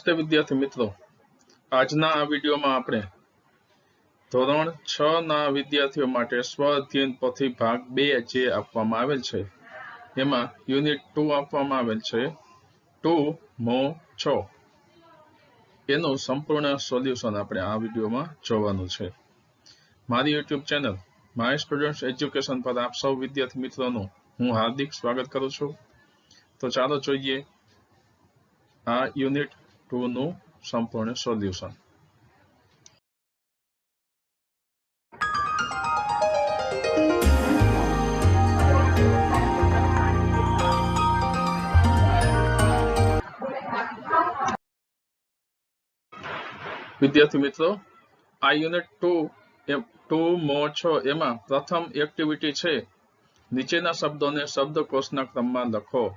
નમસ્તે વિદ્યાર્થી મિત્રો. આજના આ વિડીયોમાં આપણે ધોરણ છ ના વિદ્યાર્થીઓ માટે સ્વ અધ્યયન પોથી ભાગ બે જે આપવામાં આવેલ છે, એમાં યુનિટ ટુ આપવામાં આવેલ છે, ટુ, મો, છ. એનું સંપૂર્ણ સોલ્યુશન આપણે આ વિડીયોમાં જોવાનું છે. મારી YouTube channel my students education પર આપ સૌ વિદ્યાર્થી મિત્રોનું હું હાર્દિક સ્વાગત કરું છું. તો ચાલો જોઈએ આ યુનિટ ટુ નું સંપૂર્ણ સોલ્યુશન. વિદ્યાર્થી મિત્રો, આ યુનિટ ટુ ટુ મો છ એમાં પ્રથમ એક્ટિવિટી છે. નીચેના શબ્દોને શબ્દકોશના ક્રમમાં લખો.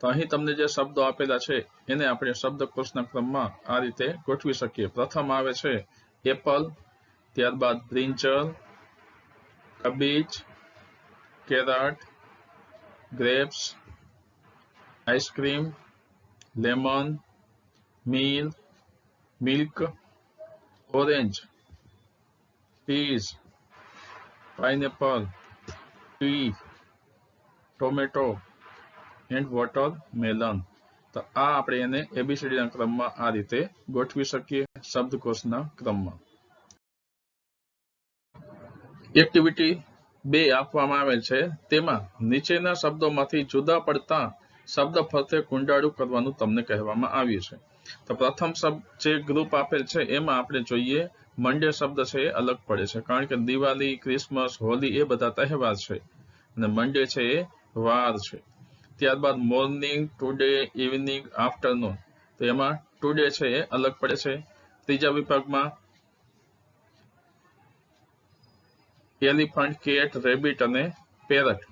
તો અહીં તમને જે શબ્દો આપેલા છે, એને આપણે શબ્દકોશના ક્રમમાં આ રીતે ગોઠવી શકીએ. પ્રથમ આવે છે એપલ ત્યારબાદ brinjal cabbage carrot grapes ice cream lemon mill milk orange peas pineapple T tomato and watermelon તો આ આપણે એને એબીસીડીના ક્રમમાં આ રીતે ગોઠવી શકીએ શબ્દકોશના ક્રમમાં. એક્ટિવિટી બે આપવામાં આવેલ છે. તેમાં નીચેના શબ્દોમાંથી જુદા પડતા શબ્દ ફરતે કુંડાળું કરવાનું તમને કહેવામાં આવ્યું છે. તો પ્રથમ શબ્દ જે ગ્રુપ આપેલ છે, એમાં આપણે જોઈએ મંડે શબ્દ છે એ અલગ પડે છે. કારણ કે દિવાળી, ક્રિસમસ, હોલી એ બધા તહેવાર છે. અને મંડે છે એ વાર છે. ત્યારબાદ મોર્નિંગ ટુડે ઇવનિંગ આફ્ટરનૂન તો એમાં ટુડે છે, એ અલગ પડે છે. ત્રીજા વિભાગમાં એલિફન્ટ કેટ રેબિટ અને પેરટ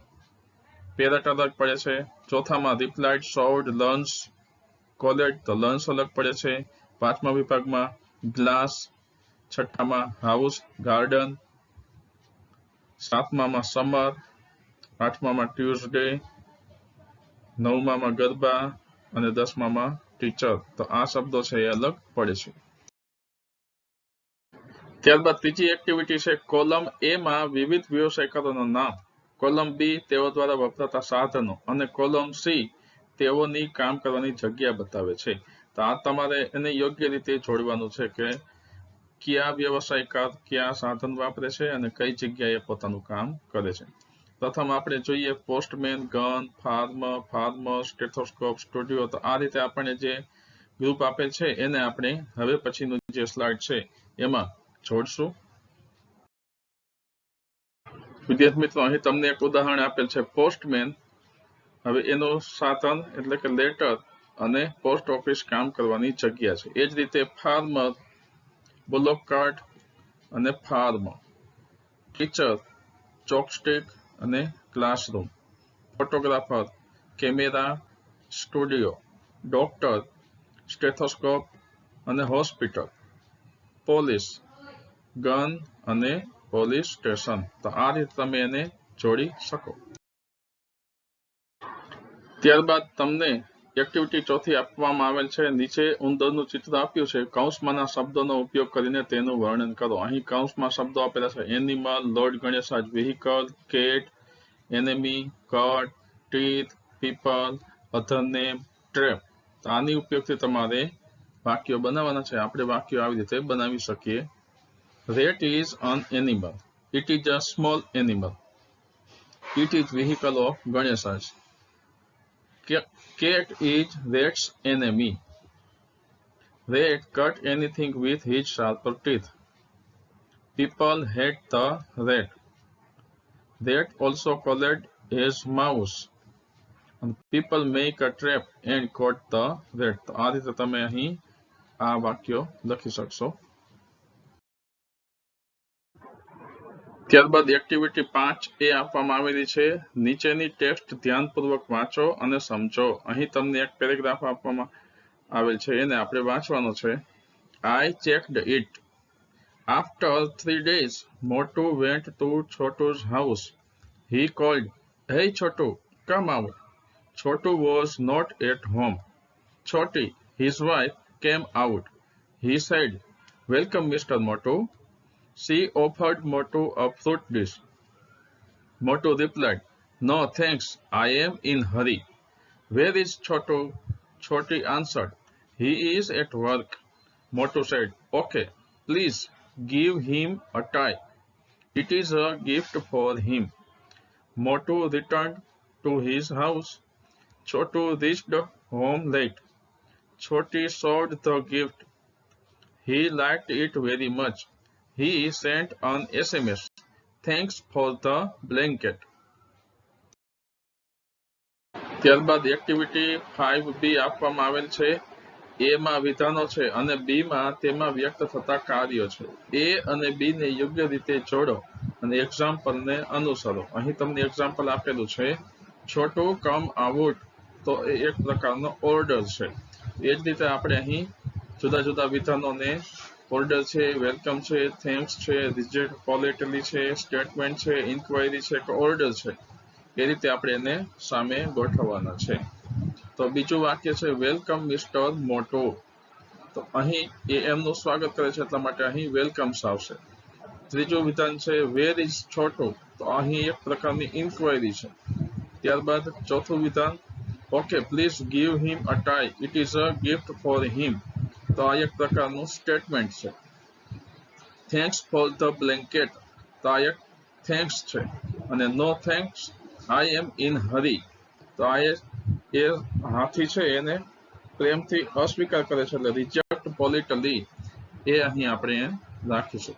પેરટ અલગ પડે છે. ચોથામાં રિપ્લાઇડ સોલ્ડ લંચ કોલેટ તો લંચ અલગ પડે છે. પાંચમા વિભાગમાં ગ્લાસ છઠ્ઠામાં હાઉસ ગાર્ડન સાતમામાં સમર આઠમામાં ટ્યુઝડે નવમામાં ગરબા અને દસમામાં ટીચર તો આ શબ્દો છે એ અલગ પડે છે. ત્યારબાદ ત્રીજી એક્ટિવિટી છે કોલમ એ માં વિવિધ વ્યવસાયકારોનું નામ. કોલમ બી તેઓ દ્વારા વપરાતા સાધનો અને કોલમ સી તેઓની કામ કરવાની જગ્યા બતાવે છે. તો આ તમારે એને યોગ્ય રીતે જોડવાનું છે કે કયા વ્યવસાયકાર કયા સાધન વાપરે છે અને કઈ જગ્યાએ પોતાનું કામ કરે છે. પ્રથમ આપણે જોઈએ postman, gun, farm farm, stethoscope, studio. તો આ રીતે આપણે જે ગ્રુપ આપેલ છે, એને આપણે હવે પછીનું જે સ્લાઇડ છે, એમાં જોડશું. વિદ્યાર્થી મિત્રો, અહીં તમને એક ઉદાહરણ આપેલ છે, પોસ્ટમેન. હવે એનું સાધન એટલે કે લેટર અને પોસ્ટ ઓફિસ કામ કરવાની જગ્યા છે. એ જ રીતે ફાર્મર બુલોક કાર્ડ અને ફાર્મ. ટીચર ચોકસ્ટિક અને classroom photographer camera studio doctor stethoscope અને હોસ્પિટલ પોલીસ ગન અને પોલીસ સ્ટેશન તો આ રીતે તમે એને જોડી શકો. ત્યારબાદ તમને એક્ટિવિટી ચોથી આપવામાં આવેલ છે. નીચે ઉંદરનું ચિત્ર આપ્યું છે. કૌંસમાંના શબ્દોનો ઉપયોગ કરીને તેનું વર્ણન કરો. અહીં કૌંસમાં શબ્દો આપેલા છે. Animal lord Ganesha's vehicle cat enemy cut teeth people other name trap આની ઉપયોગથી તમારે વાક્યો બનાવવાના છે. આપણે વાક્યો આવી રીતે બનાવી શકીએ. Rat is an animal it is a small animal it is vehicle of Ganesha's cat is rat's enemy. Rat cut anything with his sharper teeth. People hate the rat. Rat also colored his mouse. And people make a trap and caught the rat. તો આ રીતે તમે અહીં આ વાક્યો લખી શકશો ત્યારબાદ એક્ટિવિટી પાંચ એ આપવામાં આવેલી છે. નીચેની ટેક્સ્ટ ધ્યાનપૂર્વક વાંચો અને સમજો. અહીં તમને એક પેરેગ્રાફ આપવામાં આવેલ છે એને આપણે વાંચવાનો છે. I checked it after three days Motu went to Chhotu's house he called hey Chhotu come out Chhotu was not at home Chhoti his wife came out he said, welcome mister Motu. She offered Motu a fruit dish. Motu replied, No, thanks. I am in hurry. Where is Chotu? Choti answered, He is at work. Motu said, Okay, please give him a tie. It is a gift for him. Motu returned to his house. Chotu reached home late. Choti saw the gift. He liked it very much. He sent an SMS. Thanks for the blanket. ત્યારબાદ activity five B આપવામાં આવેલ છે. એ માં વિધાનો છે અને બી માં તેમાં વ્યક્ત થતા કાર્યો છે. એ અને બી ને યોગ્ય રીતે જોડો અને એક્ઝામ્પલ ને અનુસરો. અહીં તમને એક્ઝામ્પલ આપેલું છે. છોટું કમ આઉટ તો એ એક પ્રકારનો ઓર્ડર છે. એ જ રીતે આપણે અહીં જુદા જુદા વિધાનોને ઓર્ડર છે વેલકમ છે થેન્ક્સ છે રિજેટ પોલિટલી છે સ્ટેટમેન્ટ છે ઇન્ક્વાયરી છે, કે ઓર્ડર છે. એ રીતે આપણે એને સામે ગોઠવવાના છે. તો બીજું વાક્ય છે વેલકમ મિસ્ટર મોટો. તો અહીં એ એમનું સ્વાગત કરે છે, એટલા માટે અહીં વેલકમ્સ આવશે. ત્રીજું વિધાન છે વેર ઇઝ છોટો? તો અહીં એક પ્રકારની ઇન્ક્વાયરી છે. ત્યારબાદ ચોથું વિધાન okay please give him a tie it is a gift for him તો આ એક પ્રકારનું સ્ટેટમેન્ટ છે. થેન્ક્સ ફોર ધ બ્લેન્કેટ તો આ એક થેન્ક્સ છે. અને નો થેન્ક્સ આઈ એમ ઇન હરી તો આ એ હાથી છે, એને પ્રેમથી અસ્વીકાર કરે છે, એટલે રિજેક્ટ પોલિટલી એ અહીં આપણે રાખીશું.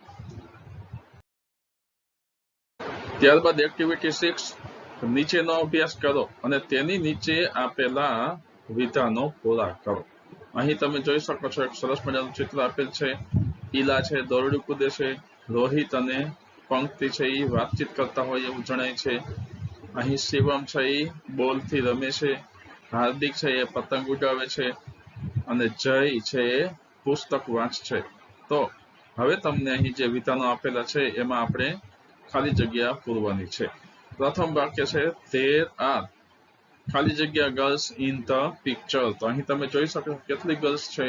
ત્યારબાદ એક્ટિવિટી સિક્સ નીચેનો અભ્યાસ કરો અને તેની નીચે આપેલા વિધાનો પૂરા કરો. અહીં તમે જોઈ શકો છો, એક સરસ મજાનું ચિત્ર આપેલ છે. ઈલા છે, દોરડું કૂદે છે, રોહિત અને પંક્તિ છે એ વાતચીત કરતા હોય એવું જણાય છે. અહીં શિવમ છે એ બોલથી રમે છે, હાર્દિક છે, એ પતંગ ઉડાવે છે, અને જય છે, એ પુસ્તક વાંચ છે. તો હવે તમને અહીં જે વિધાનો આપેલા છે, એમાં આપણે ખાલી જગ્યા પૂરવાની છે. પ્રથમ વાક્ય છે, તેર આર ખાલી જગ્યા ગર્લ્સ ઇન ધ પિક્ચર તો અહીં તમે જોઈ શકો કેટલી ગર્લ્સ છે.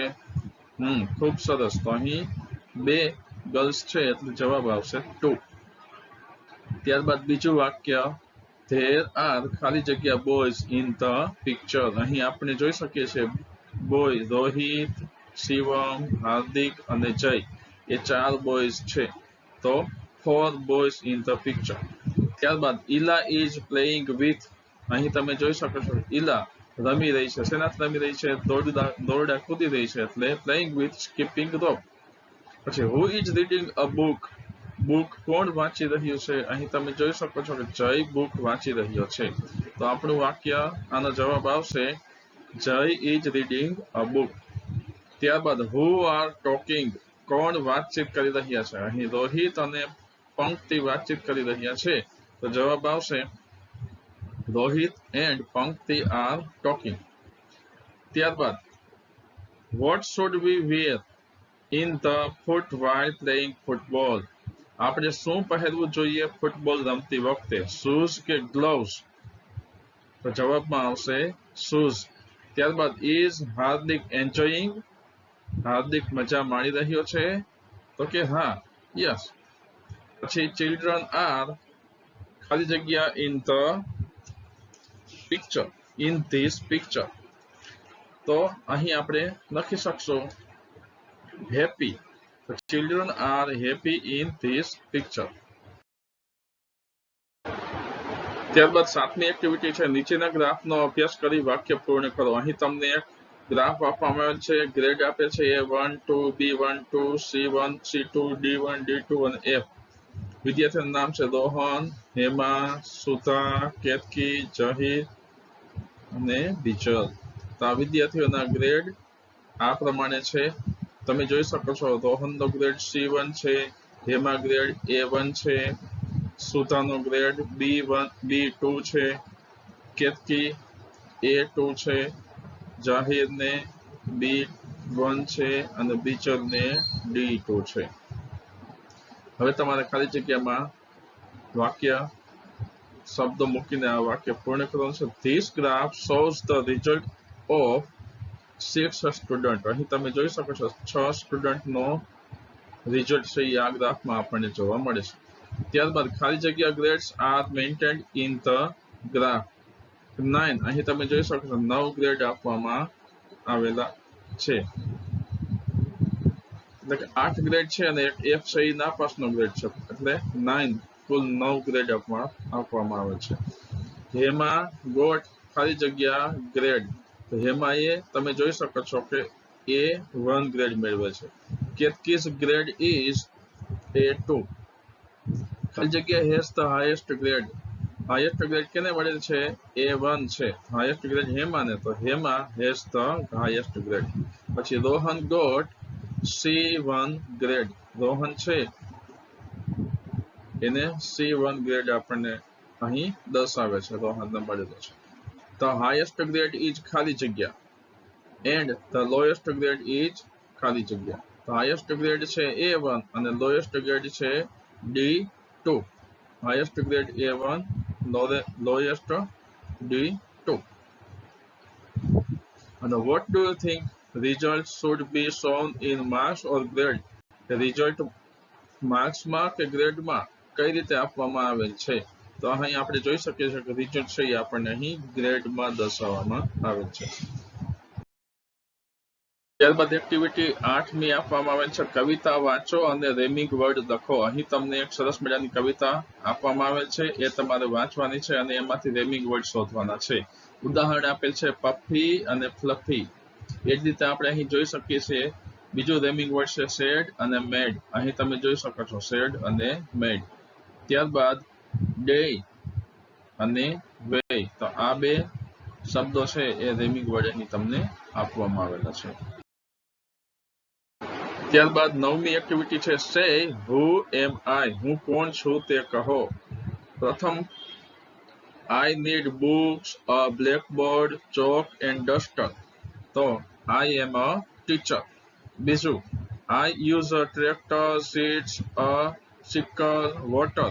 હમ, ખૂબ સરસ. તો અહીં બે ગર્લ્સ છે એટલે જવાબ આવશે ટુ ત્યારબાદ બીજું વાક્ય. ધેર આર ખાલી જગ્યા બોયઝ ઇન ધ પિક્ચર અહીં આપણે જોઈ શકીએ છીએ બોય રોહિત, શિવમ, હાર્દિક અને જય. એ ચાર બોયઝ છે. તો four boys in the picture ત્યારબાદ ઈલા ઇઝ પ્લેઇંગ વિથ અહીં તમે જોઈ શકો છો. ઈલા રમી રહી છે શેનાથી રમી રહી છે દોરડા કૂદી રહી છે એટલે પ્લેઇંગ વિથ સ્કીપિંગ રોપ પછી who is reading a book book કોણ વાંચી રહ્યું છે? અહીં તમે જોઈ શકો છો કે જય બુક વાંચી રહ્યો છે. તો આપણું વાક્ય, આનો જવાબ આવશે, જય ઇઝ રીડિંગ અ બુક ત્યારબાદ હુ આર ટોકિંગ કોણ વાતચીત કરી રહ્યા છે? અહીં રોહિત અને પંક્તિ વાતચીત કરી રહ્યા છે. તો જવાબ આવશે Rohit and Pankti are talking ત્યારબાદ what should we wear in the foot while playing football આપણે શું પહેરવું જોઈએ ફૂટબોલ રમતી વખતે શૂઝ કે ગ્લોવ્સ તો જવાબમાં આવશે શૂઝ ત્યારબાદ ઇઝ હાર્દિક એન્જોયિંગ હાર્દિક મજા માણી રહ્યો છે તો કે હા યસ પછી ચિલ્ડ્રન આર ખાલી જગ્યા in the picture in this picture તો અહીં આપણે લખી શકશું happy children are happy in this picture ત્યારબાદ સાતમી એક્ટિવિટી છે, નીચેના ગ્રાફનો અભ્યાસ કરી વાક્ય પૂર્ણ કરો. અહીં તમને ગ્રાફ આપવામાં આવેલ છે, ગ્રેડ આપે છે A one two B one two C one C two D one D two અને એફ વિદ્યાર્થીનું નામ છે રોહન, હેમા, સુધા, કેતકી, જહીર અને ડીઝલ તો આ વિદ્યાર્થીઓના ગ્રેડ આ પ્રમાણે છે. તમે જોઈ શકો છો, રોહનનો ગ્રેડ સી વન છે, હેમા ગ્રેડ એ વન છે સુતાનો grade B one B two છે, કેતકી એ ટુ છે, જાહેરને બી વન છે અને બીચરને ડી ટુ છે. હવે તમારે ખાલી જગ્યામાં વાક્ય શબ્દો મૂકીને આ વાક્ય પૂર્ણ કરવાનું છે. This graph shows the result of six student અહીં તમે જોઈ શકો છો, છ સ્ટુડન્ટનો રિઝલ્ટ છે આ ગ્રાફમાં આપણને જોવા મળે છે. ત્યારબાદ ખાલી જગ્યા grades are maintained in the graph nine અહીં તમે જોઈ શકો છો, નવ ગ્રેડ આપવામાં આવેલા છે. એટલે કે આઠ ગ્રેડ છે અને એક એફ છે એ નાપાસનો ગ્રેડ છે. એટલે નાઇન કુલ નવ ગ્રેડ આપવામાં આવે છે. હેમા ગોટ ખાલી જગ્યા ગ્રેડ હેમાં એ તમે જોઈ શકો છો કે એ વન ગ્રેડ મેળવે છે. Ketki's grade is A two ખાલી જગ્યા has the highest grade highest grade કેને મળે છે? એ વન છે. હાઈએસ્ટ ગ્રેડ હેમા ને તો Hema has the highest grade પછી Rohan got C one grade Rohan છે. એને સી વન ગ્રેડ આપણને અહીં દર્શાવે છે. રોહનને મળેલો છે. ધ હાઈએસ્ટ ગ્રેડ ઇઝ ખાલી જગ્યા. And the lowest grade is ખાલી જગ્યા. ધ હાઈએસ્ટ ગ્રેડ છે એ વન અને લોએસ્ટ ગ્રેડ છે D two highest grade A one lowest D two અને what do you think result should be shown in marks or grade result માર્ક્સમાં કે ગ્રેડમાં કઈ રીતે આપવામાં આવેલ છે? તો અહીં આપણે જોઈ શકીએ છીએ કે રિઝલ્ટ છે એ આપણને અહીં ગ્રેડમાં દર્શાવવામાં આવેલ છે. ત્યારબાદ એક્ટિવિટી આઠમી આપવામાં આવેલ છે. કવિતા વાંચો અને રેમિંગ વર્ડ લખો. અહીં તમને એક સરસ મજાની કવિતા આપવામાં આવેલ છે. એ તમારે વાંચવાની છે અને એમાંથી રેમિંગ વર્ડ શોધવાના છે. ઉદાહરણ આપેલ છે પફી અને ફ્લફી એ જ રીતે આપણે અહીં જોઈ શકીએ છીએ બીજું રેમિંગ વર્ડ છે શેડ અને મેડ અહીં તમે જોઈ શકો છો શેડ અને મેડ ત્યારબાદ ડે અને વે તો આ બે શબ્દો છે એ રેમિક વર્ડ તમને આપવામાં આવેલા છે. ત્યારબાદ નવમી એક્ટિવિટી છે સે હુ એમ આઈ હું કોણ છું તે કહો. પ્રથમ I need books a blackboard chalk and duster તો આઈ એમ અ ટીચર બીજું I use a tractor seats a Sickle water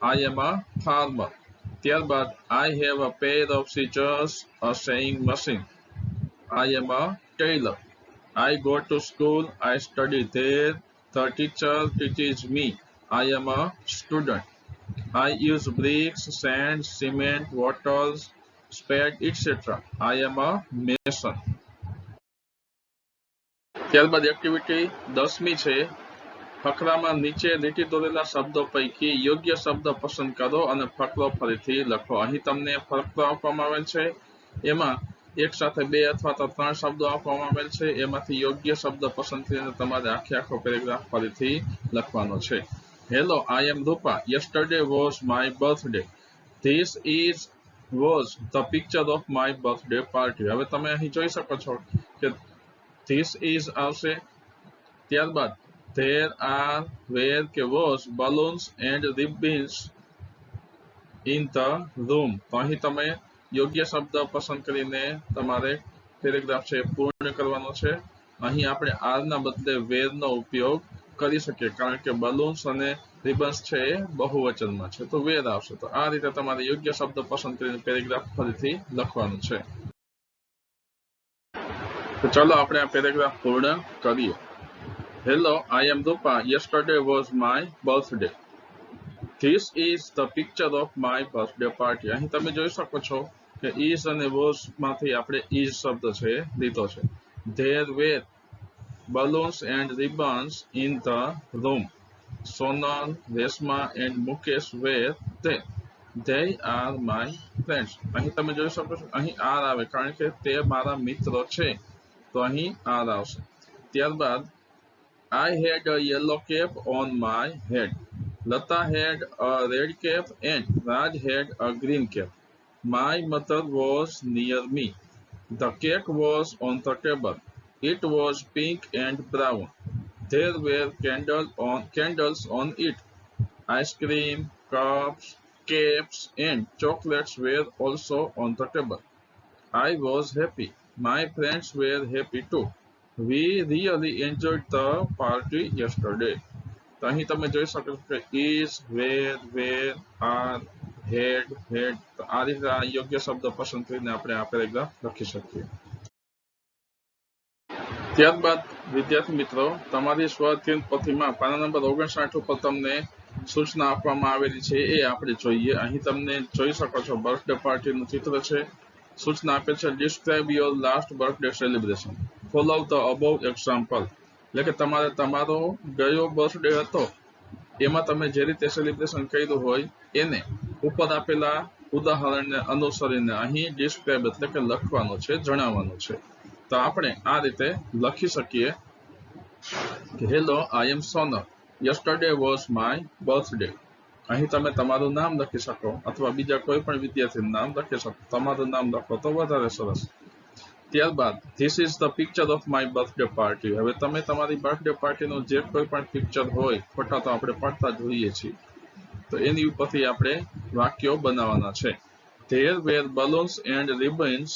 I am a farmer ત્યારબાદ I have a pair of scissors a sewing machine I am a tailor I go to school, I study there, the teacher teaches me. I am a student. I use bricks, sand, cement, water, spade, etc. I am a mason. ત્યારબાદ activity દસમી છે ફકરામાં નીચે લીટી દોરેલા શબ્દો પૈકી યોગ્ય શબ્દ પસંદ કરો અને ફકરો ફરીથી લખો. અહીં તમને ફકરો આપવામાં આવેલ છે. એમાં એક સાથે બે અથવા તો ત્રણ શબ્દો આપવામાં આવેલ છે. એમાંથી યોગ્ય શબ્દ પસંદ કરીને તમારે આખે આખો પેરેગ્રાફ ફરીથી લખવાનો છે. Hello I am Rupa yesterday was my birthday this is was the picture of my birthday party હવે તમે અહીં જોઈ શકો છો કે ધીસ ઇઝ આવશે. ત્યારબાદ ધેર are વેર કે was balloons and ribbons in the room તો અહીં તમે યોગ્ય શબ્દ પસંદ કરીને તમારે પેરેગ્રાફ છે પૂર્ણ કરવાનો છે. અહીં આપણે આરના બદલે વેરનો ઉપયોગ કરી શકીએ, કારણ કે બલૂન્સ અને રિબન્સ છે એ બહુવચનમાં છે. તો વેર આવશે? તો આ રીતે તમારે યોગ્ય શબ્દ પસંદ કરીને પેરેગ્રાફ ફરીથી લખવાનું છે. તો ચાલો આપણે આ પેરેગ્રાફ પૂર્ણ કરીએ. Hello I am Rupa yesterday was my birthday. This is the picture of my birthday party અહીં તમે જોઈ શકો છો કે is અને was માંથી આપણે is શબ્દ છે લીધો છે there were balloons and ribbons in the room. Sonal, Resma and Mukesh were there. They are my friends. અહીં તમે જોઈ શકો છો અહીં આર આવે કારણ કે તે મારા મિત્રો છે તો અહીં આર આવશે ત્યારબાદ I had a yellow cap on my head. Lata had a red cap and Raj had a green cap. My mother was near me. The cake was on the table. It was pink and brown. There were candle on, candles on it. Ice cream, cups, cakes, and chocolates were also on the table. I was happy. My friends were happy too. We really enjoyed the party yesterday. તો અહીં તમે જોઈ શકો છો કે is, where, where, are, had, had. આ રીતે આ યોગ્ય શબ્દ પસંદ કરીને આપણે આ પેરેગ્રાફ લખી શકીએ ત્યારબાદ વિદ્યાર્થી મિત્રો તમારી સ્વઅધ્યયન પોથીમાં પાના નંબર ઓગણસાઠ ઉપર તમને સૂચના આપવામાં આવેલી છે એ આપણે જોઈએ અહીં તમને જોઈ શકો છો બર્થડે પાર્ટીનું ચિત્ર છે સૂચના આપે છે describe your last birthday celebration the above example એટલે કે તમારે તમારો ગયો બર્થડે હતો, એમાં તમે જે રીતે સેલિબ્રેશન કર્યું હોય, એને ઉપર આપેલા ઉદાહરણને અનુસરીને અહીં ડિસ્ક્રાઇબ એટલે કે લખવાનું છે, જણાવવાનું છે. તો આપણે આ રીતે લખી શકીએ. Hello I am Sonar yesterday was my birthday અહીં તમે તમારું નામ લખી શકો, અથવા બીજા કોઈ પણ વિદ્યાર્થીનું નામ લખી શકો. તમારું નામ લખો તો વધારે સરસ. ત્યારબાદ this is the picture of my birthday party હવે તમે તમારી બર્થડે પાર્ટીનું જે કોઈ પણ પિક્ચર હોય, ફોટા તો આપણે પાડતા જોઈએ છીએ. તો એની ઉપરથી આપણે વાક્યો બનાવવાના છે. There were balloons and ribbons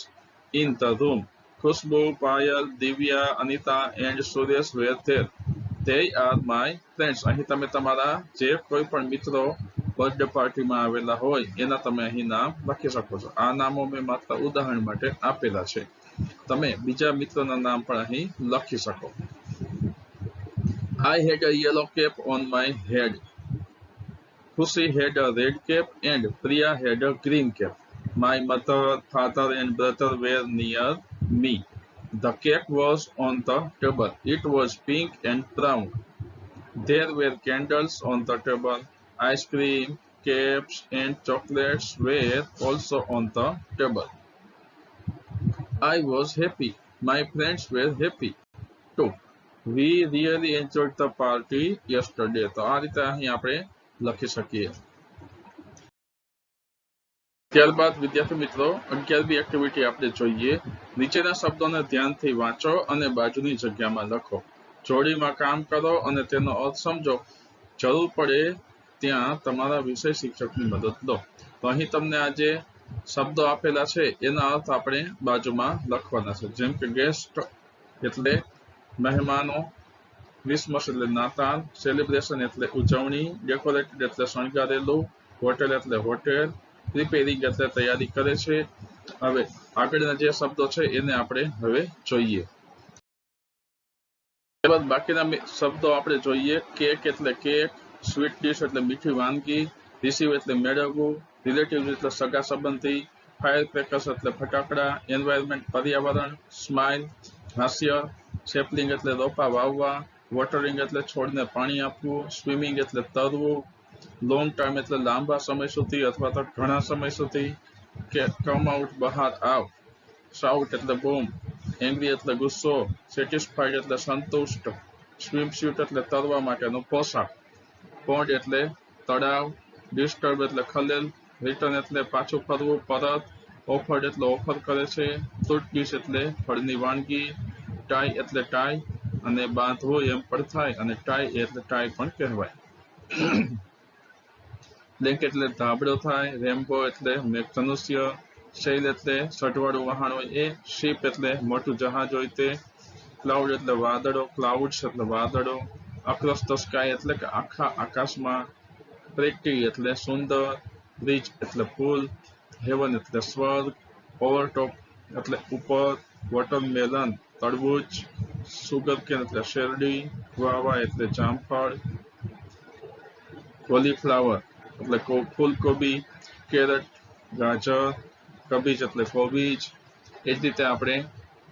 in the room Khushbu, Payal, Divya, Anita and Suresh were there they are my friends અહીં તમે તમારા જે કોઈ પણ મિત્રો બર્થડે પાર્ટીમાં આવેલા હોય, એના તમે અહીં નામ લખી શકો છો. આ નામો મેં માત્ર ઉદાહરણ માટે આપેલા છે. તમે બીજા મિત્રોના નામ પણ અહીં લખી શકો I had a yellow cap on my head. Khushi had a red cap and Priya had a green cap. My mother, father and brother were near me. The cake was on the table. It was pink and brown. There were candles on the table. Ice cream, caps and chocolates were also on the table. I was happy. My friends were happy too. We really enjoyed the party yesterday. તો આ રીતે અહીં આપણે લખી શકીએ ત્યારબાદ વિદ્યાર્થી મિત્રો અગિયારમી એક્ટિવિટી આપણે જોઈએ નીચેના શબ્દોને ધ્યાનથી વાંચો અને બાજુની જગ્યામાં લખો જોડીમાં કામ કરો અને તેનો અર્થ સમજો જરૂર પડે ત્યાં તમારા વિષય શિક્ષકની મદદ લો તો અહીં તમને આ જે શબ્દો આપેલા છે, એના અર્થ આપણે બાજુમાં લખવાના છે. જેમ કે ગેસ્ટ એટલે મહેમાનો ક્રિસમસ એટલે નાતાલ સેલિબ્રેશન એટલે ઉજવણી ડેકોરેટેડ એટલે શણગારેલું હોટેલ એટલે હોટેલ પ્રિપેરિંગ એટલે તૈયારી કરે છે. હવે આગળના જે શબ્દો છે, એને આપણે હવે જોઈએ. ત્યારબાદ બાકીના શબ્દો આપણે જોઈએ. કેક એટલે કેક સ્વીટ ડીશ એટલે મીઠી વાનગી રિસીવ એટલે મેળવવું રિલેટિવ એટલે સગા સંબંધી ફાયર ક્રેકર્સ એટલે ફટાકડા એન્વાયરમેન્ટ પર્યાવરણ સ્માઇલ હાસ્ય સેપલિંગ એટલે રોપા વાવવા વોટરિંગ એટલે છોડને પાણી આપવું સ્વિમિંગ એટલે તરવું લોંગ ટાઈમ એટલે લાંબા સમય સુધી અથવા તો ઘણા સમય સુધી કે કમ આઉટ બહાર આવ શાઉટ એટલે બૂમ એંગ્રી એટલે ગુસ્સો સેટિસ્ફાઈડ એટલે સંતુષ્ટ સ્વિમસ્યુટ એટલે તરવા માટેનો પોશાક પોન્ડ એટલે તળાવ ડિસ્ટર્બ એટલે ખલેલ રિટર્ન એટલે પાછું ફરવું પરત ઓફર્ડ એટલે ઓફર કરે છે ફ્રૂટ એટલે ફળની વાનગી, ટાઈ એટલે ટાઈ અને બાંધવો એમ પણ થાય અને ટાઈ એટલે ટાઈ પણ કહેવાય. બ્લેન્ક એટલે ધાબળો થાય, રેમ્બો એટલે મેઘધનુષ્ય શૈલ એટલે સઢવાળું વહાણ હોય એ, શીપ એટલે મોટું જહાજ હોય તે, ક્લાઉડ એટલે વાદળો, ક્લાઉડ્સ એટલે વાદળો અક્રોસ સ્કાય એટલે કે આખા આકાશમાં, પ્રેટી એટલે સુંદર બ્રિજ એટલે પુલ હેવન એટલે સ્વર્ગ ઓવરટોપ એટલે ઉપર વોટરમેલન તરબૂચ સુગરકેન, એટલે શેરડી ગુઆવા એટલે જામફળ કોલીફ્લાવર એટલે ફૂલકોબી, કેરેટ, ગાજર, કબીજ, એટલે કોબીજ. એ જ રીતે આપણે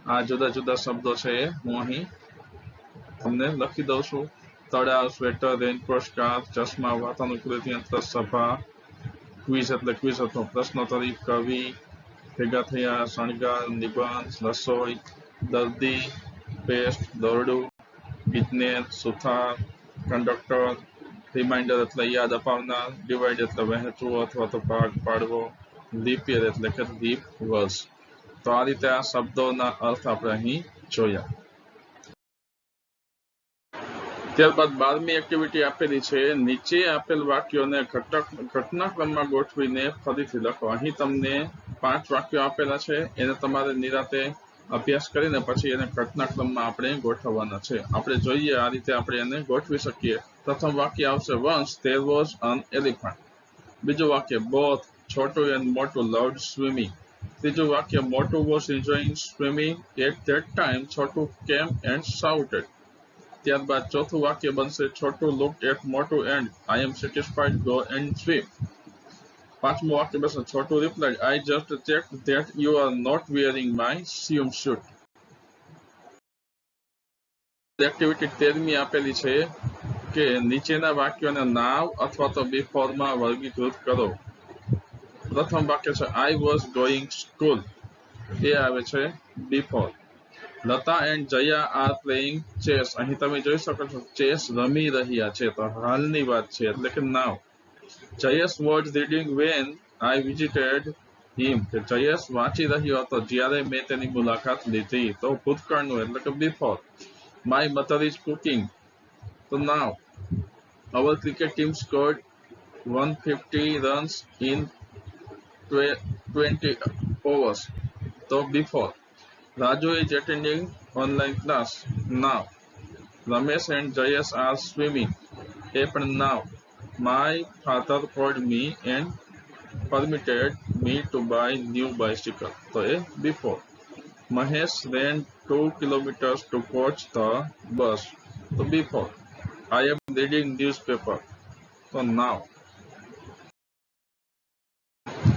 આ જુદા જુદા શબ્દો છે એ હું અહીં તમને લખી દઉં છું. તળાવ, સ્વેટર, રેનકોટ, સ્કાર્ફ, ચશ્મા વાતાનુકૂલિત યંત્ર, સભા ક્વિઝ એટલે ક્વિઝ હતો. પ્રશ્નોત્તરી કવિ, ભેગા થયા, શણગાર, નિબંધ, રસોઈ, દર્દી, પેસ્ટ, દોરડું ઇજનેર સુથાર, કંડક્ટર, રિમાઇન્ડર એટલે યાદ અપાવનાર ડિવાઈડ એટલે વહેંચવું અથવા તો ભાગ પાડવો લીપ યર એટલે કે લીપ વર્ષ. તો આ રીતે આ શબ્દોના અર્થ આપણે અહીં જોયા. ત્યારબાદ બારમી એક્ટિવિટી આપેલી છે. નીચે આપેલ વાક્યોને ઘટક, ઘટનાક્રમમાં ગોઠવીને ફરીથી લખો. અહીં તમને પાંચ વાક્યો આપેલા છે. એને તમારે નિરાતે અભ્યાસ કરીને પછી એને ઘટનાક્રમમાં આપણે ગોઠવવાના છે. આપણે જોઈએ આ રીતે આપણે એને ગોઠવી શકીએ. પ્રથમ વાક્ય આવશે once there was an elephant. બીજું વાક્ય બોથ છોટું and મોટું, loved swimming. ત્રીજું વાક્ય Motu was enjoying swimming at that time, Chhotu came and shouted. ત્યારબાદ ચોથું વાક્ય બનશે, Chhotu look at Motu and I am satisfied go and swim પાંચમું વાક્ય બનશે, છોટું reply I just check that you are not not my swimsuit activity તેરમી આપેલી છે કે નીચેના વાક્યોને નાવ અથવા તો બિફોરમાં વર્ગીકૃત કરો. પ્રથમ વાક્ય છે I was going school A આવે છે before Lata and Jaya are playing chess અહીં તમે જોઈ શકો છો ચેસ રમી રહ્યા છે તો હાલની વાત છે એટલે કે now Jayesh was reading when I visited him કે જયેશ વાંચી રહ્યો હતો જ્યારે મેં તેની મુલાકાત લીધી તો ભૂતકાળનું એટલે કે before my mother is cooking તો now our cricket team scored 150 runs in twe- 20 overs. So before, Raju is attending online class now. Ramesh and Jayesh are swimming. Happen now. My father called me and permitted me to buy new bicycle. So a before. Mahesh ran two kilometers to catch the bus. So before. I am reading newspaper. So now.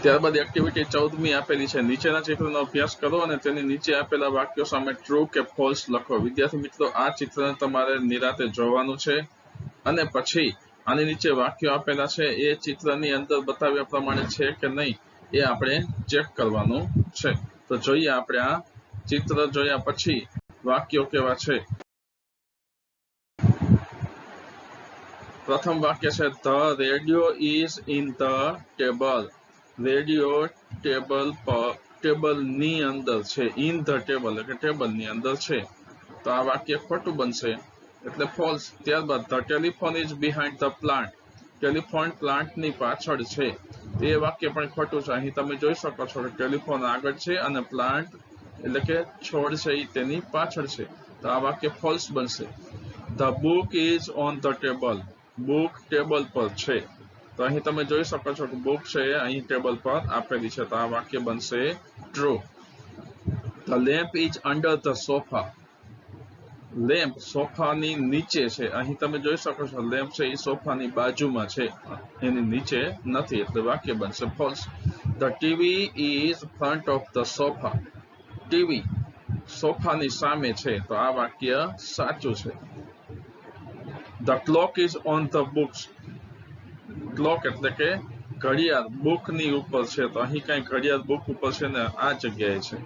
ત્યારબાદ activity ચૌદમી આપેલી છે. નીચેના ચિત્રનો અભ્યાસ કરો અને તેની નીચે આપેલા વાક્યો સામે ટ્રુ કે ફોલ્સ લખો. વિદ્યાર્થી મિત્રો, આ ચિત્રને તમારે નિરાતે જોવાનું છે. અને પછી આની નીચે વાક્યો આપેલા છે. એ ચિત્રની અંદર બતાવ્યા પ્રમાણે છે કે નહીં, એ આપણે ચેક કરવાનું છે. તો જોઈએ આપણે આ ચિત્ર જોયા પછી વાક્યો કેવા છે. પ્રથમ વાક્ય છે, the radio is in the table. Radio table પર ટેબલની અંદર છે ઇન ધ ટેબલ એટલે ટેબલની અંદર છે. તો આ વાક્ય ખોટું બનશે, એટલે ફોલ્સ ત્યારબાદ the telephone is behind the plant telephone પ્લાન્ટની પાછળ છે. તે વાક્ય પણ ખોટું છે. અહીં તમે જોઈ શકો છો કે ટેલિફોન આગળ છે અને પ્લાન્ટ એટલે કે છોડ છે એ તેની પાછળ છે. તો આ વાક્ય ફોલ્સ બનશે. The book is on the table book table પર છે. તો અહીં તમે જોઈ શકો છો કે બુક છે અહીં ટેબલ પર આપેલી છે. તો આ વાક્ય બનશે true the lamp is under the sofa lamp સોફાની નીચે છે. અહીં તમે જોઈ શકો છો લેમ્પ છે એ સોફાની બાજુમાં છે. એની નીચે નથી. એટલે વાક્ય બનશે false the TV is front of the sofa TV સોફાની સામે છે. તો આ વાક્ય સાચું છે. The clock is on the books clock એટલે કે ઘડિયાળ બુકની ઉપર છે. તો અહીં કઈ ઘડિયાળ બુક ઉપર છે ને આ જગ્યાએ છે.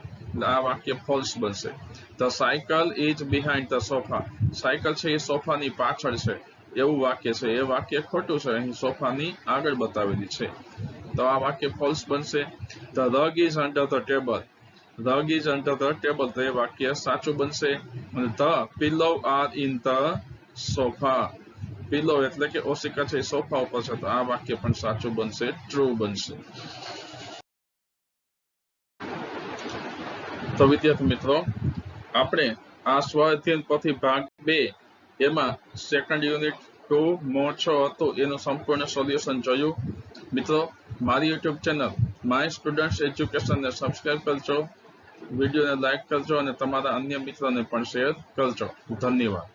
આ વાક્ય ફોલ્સ બનશે. The cycle is behind the sofa cycle છે એ સોફાની પાછળ છે. એવું વાક્ય છે. એ વાક્ય ખોટું છે. અહીં સોફાની આગળ બતાવેલી છે. તો આ વાક્ય ફોલ્સ બનશે. The rug is under the table rug is under the table તો એ વાક્ય સાચું બનશે. The pillow are in the sofa pillow એટલે કે ઓશિકા છે સોફા ઉપર છે, તો આ વાક્ય પણ સાચું બનશે ટ્રુ બનશે. તો વિદ્યાર્થી મિત્રો, આપણે આ સ્વાધ્યાયન પોથી ભાગ બે એમાં સેકન્ડ યુનિટ ટુ મો છ હતું, એનું સંપૂર્ણ સોલ્યુશન જોયું. મિત્રો, મારી યુટ્યુબ ચેનલ માય સ્ટુડન્ટ્સ એજ્યુકેશનને સબસ્ક્રાઇબ કરજો, વિડીયોને લાઇક કરજો અને તમારા અન્ય મિત્રોને પણ શેર કરજો. ધન્યવાદ.